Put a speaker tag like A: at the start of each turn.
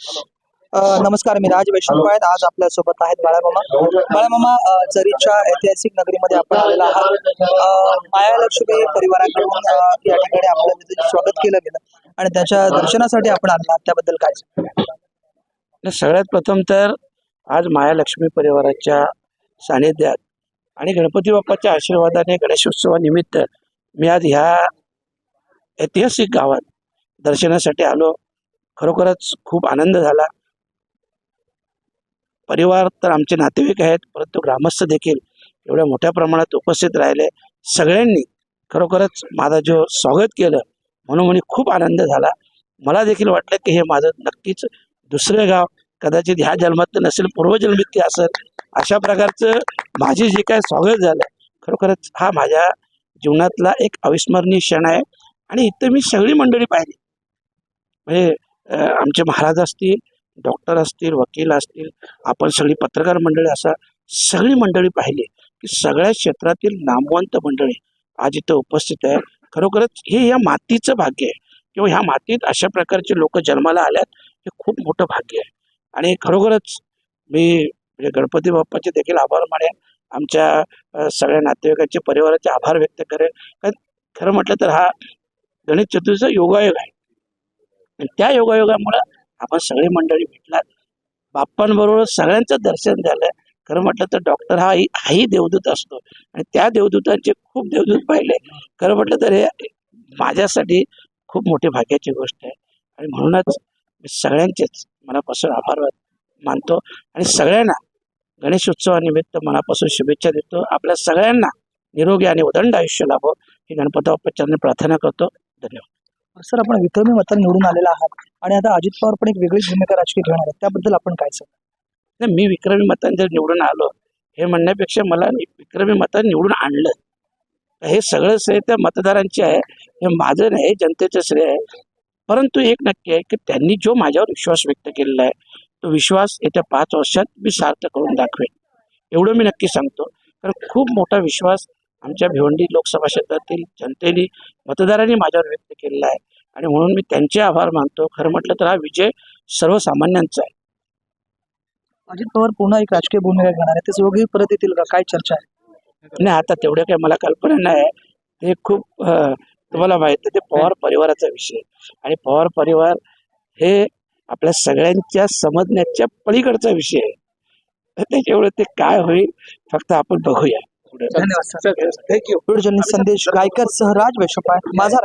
A: नमस्कार मी राज वैष्णव आहेत. आज आपल्यासोबत आहेत बाळामामा. बाळामामा चरीच्या ऐतिहासिक नगरीमध्ये आपण आलेला आहात. मायालक्ष्मी परिवाराकडून या ठिकाणी आपलं तिथे स्वागत केलं गेलं आणि त्याच्या दर्शनासाठी आपण आला आहात. त्याबद्दल काय
B: सगळ्यात प्रथम तर आज महालक्ष्मी परिवाराच्या सानिध्यात आणि गणपती बाप्पाच्या आशीर्वादाने गणेशोत्सवानिमित्त मी आज ह्या ऐतिहासिक गावात दर्शनासाठी आलो. खरोखरच खूप आनंद झाला. परिवार तर आमचे नातेवाईक आहेत परंतु ग्रामस्थ देखील एवढ्या मोठ्या प्रमाणात उपस्थित राहिले. सगळ्यांनी खरोखरच माझा जो स्वागत केलं. म्हणून म्हणे खूप आनंद झाला. मला देखील वाटलं की हे माझं नक्कीच दुसरं गाव कदाचित ह्या जन्मात नसेल पूर्वजन्मीत ते असेल अशा प्रकारचं माझे जे काय स्वागत झालं खरोखरच हा माझ्या जीवनातला एक अविस्मरणीय क्षण आहे. आणि इथं मी सगळी मंडळी पाहिली. म्हणजे आमचे महाराज असतील डॉक्टर असतील वकील असतील आपण सगळी पत्रकार मंडळी असा सगळी मंडळी पाहिली की सगळ्या क्षेत्रातील नामवंत मंडळी आज इथं उपस्थित आहे खरोखरच हे या मातीचं भाग्य आहे. किंवा ह्या मातीत अशा प्रकारचे लोक जन्माला आल्यात हे खूप मोठं भाग्य आहे. आणि खरोखरच मी म्हणजे गणपती बाप्पाचे देखील आभार मानेन. आमच्या सगळ्या नातेवाईकांचे परिवाराचे आभार व्यक्त करेन. कारण खरं म्हटलं तर हा गणेश चतुर्थीचा योगायोग आहे. आणि त्या योगायोगामुळं आपण सगळी मंडळी भेटलात बाप्पांबरोबर सगळ्यांचं दर्शन झालं. खरं म्हटलं तर डॉक्टर हा हाही देवदूत असतो. आणि त्या देवदूतांचे खूप देवदूत पाहिले. खरं म्हटलं तर हे माझ्यासाठी खूप मोठी भाग्याची गोष्ट आहे. आणि म्हणूनच मी सगळ्यांचेच मनापासून आभार मानतो. आणि सगळ्यांना गणेश उत्सवानिमित्त मनापासून शुभेच्छा देतो. आपल्या सगळ्यांना निरोगी आणि उदंड आयुष्य लाभो. ही गणपती बाप्पाच्या प्रार्थना करतो. धन्यवाद.
A: सर आपण विक्रमी मतान निवडून आलेला आहात आणि आता अजित पवार पण एक वेगळीच भूमिका राजकीय घेणार आहेत त्याबद्दल आपण काय सांगतो
B: नाही, मी विक्रमी मतान जर निवडून आलो हे म्हणण्यापेक्षा मला विक्रमी मतान निवडून आणलं. तर हे सगळं श्रेय त्या मतदारांचे आहे हे माझं नाही हे जनतेचं श्रेय आहे. परंतु एक नक्की आहे की त्यांनी जो माझ्यावर विश्वास व्यक्त केलेला आहे तो विश्वास येत्या पाच वर्षात मी सार्थ करून दाखवेन. एवढं मी नक्की सांगतो. कारण खूप मोठा विश्वास आमच्या भिवंडी लोकसभा क्षेत्रातील जनतेने मतदारांनी माझ्यावर व्यक्त केलेला आहे. आणि म्हणून मी त्यांचे आभार मानतो. खरं म्हटलं तर हा विजय सर्वसामान्यांचा आहे.
A: अजित पवार पुन्हा एक राजकीय भूमिका घेणार आहे. ते दोघेही परत येतील का काय चर्चा आहे?
B: नाही आता तेवढं काही मला कल्पना नाही. हे खूप तुम्हाला माहिती आहे ते पवार परिवाराचा विषय. आणि पवार परिवार हे आपल्या सगळ्यांच्या समजण्याच्या पलीकडचा विषय आहे. तर त्याच्यामुळे ते काय होईल फक्त आपण बघूया.
A: धन्यवाद सर
B: थँक्यू
A: संदेश गायकर सह राज वैशोपाय माझा